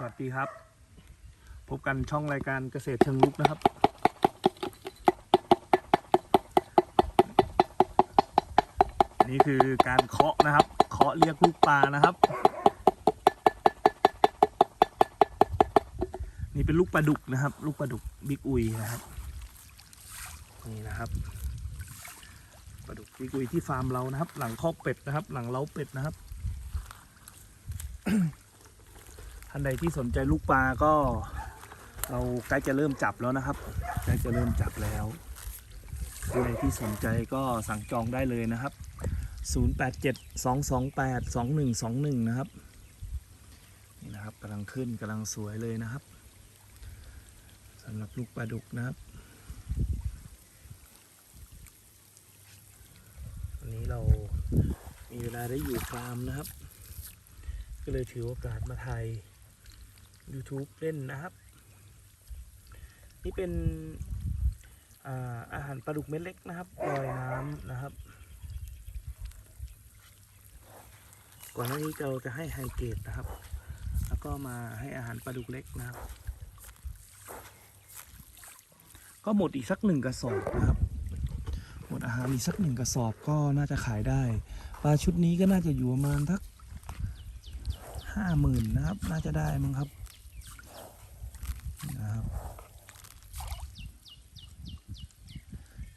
สวัสดีครับ พบกันช่องรายการเกษตรเชิงลุกนะครับ นี่คือการเคาะนะครับ เคาะเรียกลูกปลานะครับ นี่เป็นลูกปลาดุกนะครับ ลูกปลาดุกบิ๊กอุยนะครับ นี่นะครับปลาดุกบิ๊กอุยที่ฟาร์มเรานะครับ หลังคอกเป็ดนะครับ หลังเล้าเป็ดนะครับ ท่านใดที่สนใจลูกปลาก็ เราใกล้จะเริ่มจับแล้วนะครับใกล้จะเริ่มจับแล้วท่านใดที่สนใจก็สั่งจองได้เลยนะครับ 0872282121 นะครับนี่นะครับกำลังขึ้นกำลังสวยเลยนะครับสำหรับลูกปลาดุกนะครับวันนี้เรามีเวลาได้อยู่ฟาร์มนะครับ ก็เลยถือโอกาสมาถ่าย YouTube เล่นนะครับ นี่เป็นอาอาหารปลาดุกเม็ดเล็กนะครับลอยน้ำนะครับ ก่อนหน้านี้เราจะให้ไฮเกรดนะครับ แล้วก็มาให้อาหารปลาดุกเล็กนะครับ ก็หมดอีกสักหนึ่งกระสอบนะครับ หมดอาหารอีกสักหนึ่งกระสอบก็น่าจะขายได้ปลาชุดนี้ก็น่าจะอยู่ประมาณทักห้าหมื่นนะครับ น่าจะได้มั้งครับ นะครับ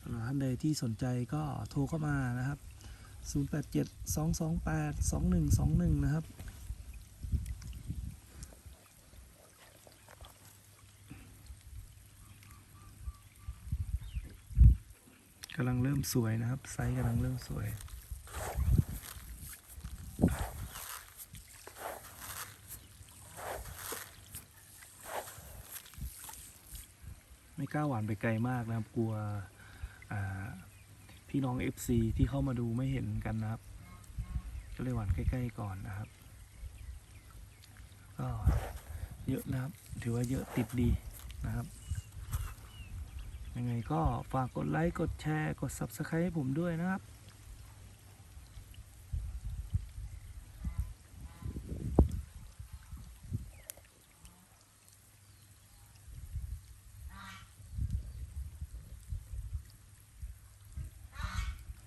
สำหรับท่านใดที่สนใจก็โทรเข้ามานะครับ 0872282121 นะครับกำลังเริ่มสวยนะครับ ไซส์กำลังเริ่มสวย ไม่กล้าหวานไปไกลมากนะครับ กลัวพี่น้อง FC ที่เข้ามาดูไม่เห็นกันนะครับ ก็เลยหวานใกล้ๆก่อนนะครับ ก็เยอะนะครับ ถือว่าเยอะติดดีนะครับ ยังไงก็ฝากกดไลค์ กดแชร์ กด Subscribe ให้ผมด้วยนะครับ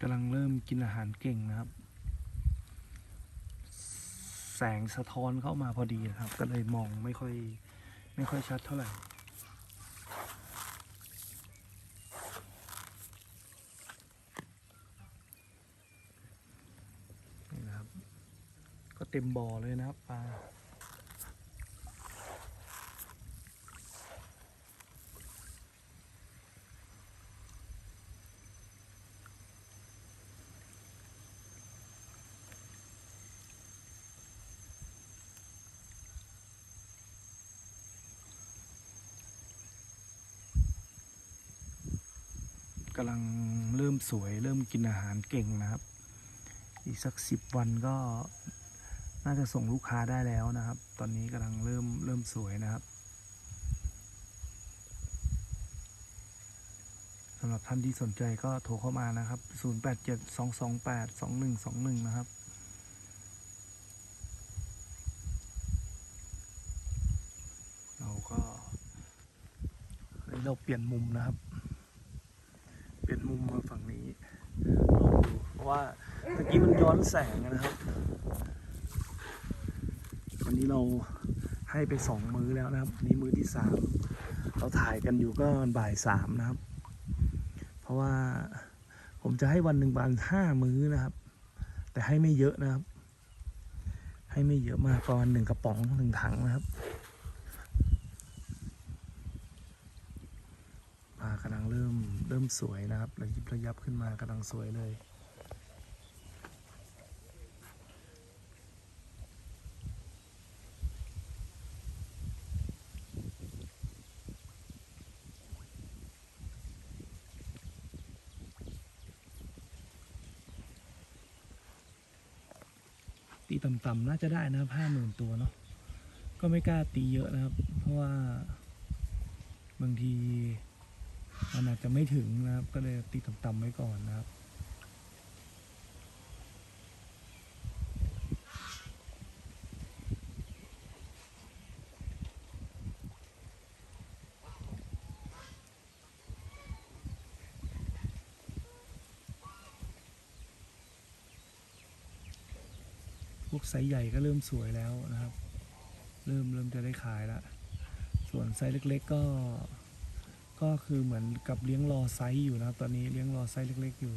ำลังเริ่มกินอาหารเก่งนะครับ แสงสะท้อนเข้ามาพอดีนะครับ ก็เลยมองไม่ค่อย ไม่ค่อยชัดเท่าไหร่นี่นะครับก็เต็มบ่อเลยนะครับปลา กำลังเริ่มสวย เริ่มกินอาหารเก่งนะครับ อีกสักสิบวันก็น่าจะส่งลูกค้าได้แล้วนะครับ ตอนนี้กำลังเริ่มเริ่มสวยนะครับสำหรับท่านที่สนใจก็โทรเข้ามานะครับ 0872282121 นะครับเราก็เราเปลี่ยนมุมนะครับ มุมมาฝั่งนี้ลองดูเพราะว่าตะกี้มันย้อนแสงนะครับ วันนี้เราให้ไปสองมื้อแล้วนะครับนนี้มื้อที่สามเราถ่ายกันอยู่ก็บ่ายสามนะครับ เพราะว่าผมจะให้วันหนึ่งประมาณห้ามื้อนะครับ แต่ให้ไม่เยอะนะครับ ให้ไม่เยอะมากประมาณหนึ่งกระป๋องหนึ่งถังนะครับ ปลากำลัง เริ่มสวยนะครับระยิบระยับขึ้นมากำลังสวยเลย ตีต่ำๆน่าจะได้นะครับห้าหมื่นตัวเนาะก็ไม่กล้าตีเยอะนะครับ เพราะว่าบางที มันอาจจะไม่ถึงนะครับ ก็เลยติดต่ำๆไว้ก่อนนะครับพวกไซส์ใหญ่ก็เริ่มสวยแล้วนะครับ เริ่มเริ่มจะได้ขายละ ส่วนไซส์เล็ก ๆ ก็ ก็คือเหมือนกับเลี้ยงรอไซส์อยู่นะตอนนี้เลี้ยงรอไซส์เล็ก ๆ อยู่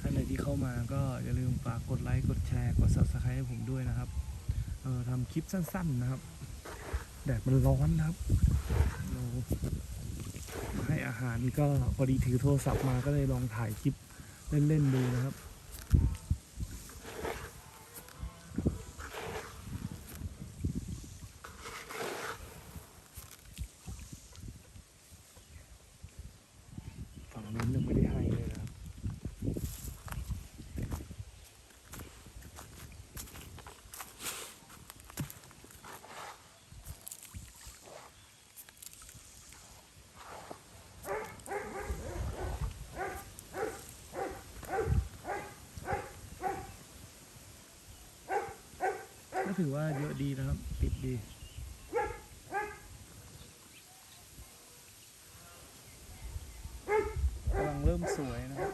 ท่านใดที่เข้ามาก็อย่าลืมฝากกดไลค์ กดแชร์ กด subscribe ให้ผมด้วยนะครับ เออทำคลิปสั้น ๆ นะครับ แดดมันร้อนนะครับ ให้อาหารก็พอดีถือโทรศัพท์มาก็เลยลองถ่ายคลิปเล่นๆดูนะครับ ฝั่งนู้นยังไม่ได้ให้เลยนะครับ ก็ ถือว่าเยอะดีนะครับ ติดดี กำลังเริ่มสวยนะครับ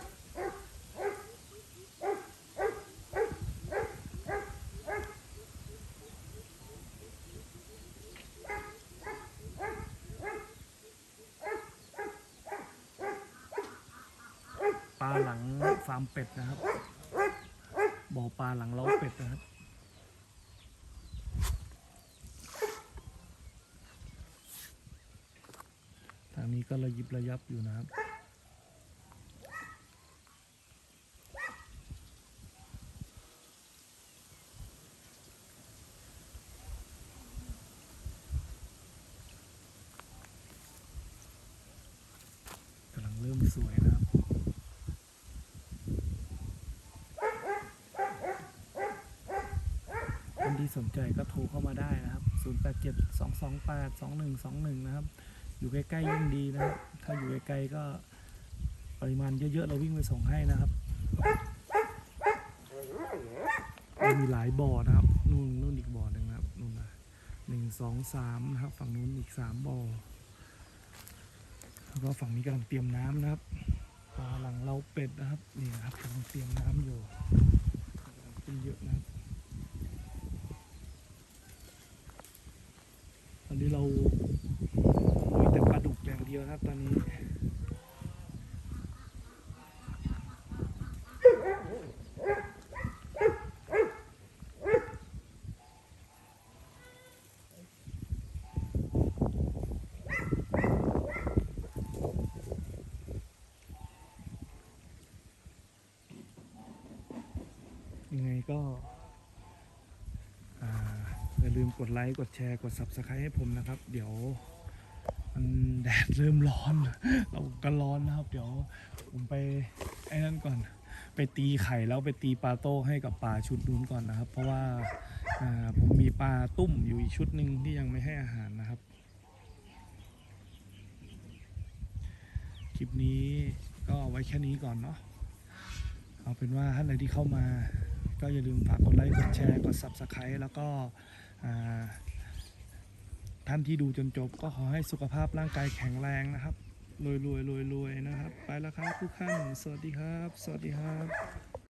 ปลาหลังฟาร์มเป็ดนะครับบ่อปลาหลังเล้าเป็ดนะครับ ทางนี้ ก็ระยิบระยับอยู่นะครับกำลังเริ่มสวยนะครับคนที่สนใจก็โทรเข้ามาได้นะครับ 0872282121 นะครับ อยู่ใกล้ๆยิ่งดีนะครับ ถ้าอยู่ไกลๆก็ปริมาณเยอะๆเราวิ่งไปส่งให้นะครับ มีหลายบ่อนะครับ นู่นนู่นอีกบ่อหนึ่งนะครับนู่นนะหนึ่งสองสามนะครับ ฝั่งนู้นอีกสามบ่อแล้วก็ฝั่งนี้กำลังเตรียมน้ำนะครับปลาหลังเราเป็ดนะครับนี่นะครับกำลังเตรียมน้ำอยู่เป็นเยอะนะครับตอนนี้เรามีแต่ปลาดุกอย่าง เยวนะครับตอนนี้ ยังไงก็อย่าลืมกดไลค์ กดแชร์ กด Subscribe ให้ผมนะครับ เดี๋ยว แดดเริ่มร้อน เราก็ร้อนนะครับ เดี๋ยวผมไปไอ้นั่นก่อน ไปตีไข่แล้วไปตีปลาโต้ให้กับปลาชุดนู้นก่อนนะครับ เพราะว่าผมมีปลาตุ้มอยู่อีกชุดหนึ่งที่ยังไม่ให้อาหารนะครับ คลิปนี้ก็ไว้แค่นี้ก่อนเนาะเอาเป็นว่าท่านใดที่เข้ามา ก็อย่าลืมฝากกดไลค์กดแชร์กด Subscribe แล้วก็อ่า ท่านที่ดูจนจบก็ขอให้สุขภาพร่างกายแข็งแรงนะครับรวยรวยรวยรวยนะครับ ไปแล้วครับทุกท่านสวัสดีครับ สวัสดีครับ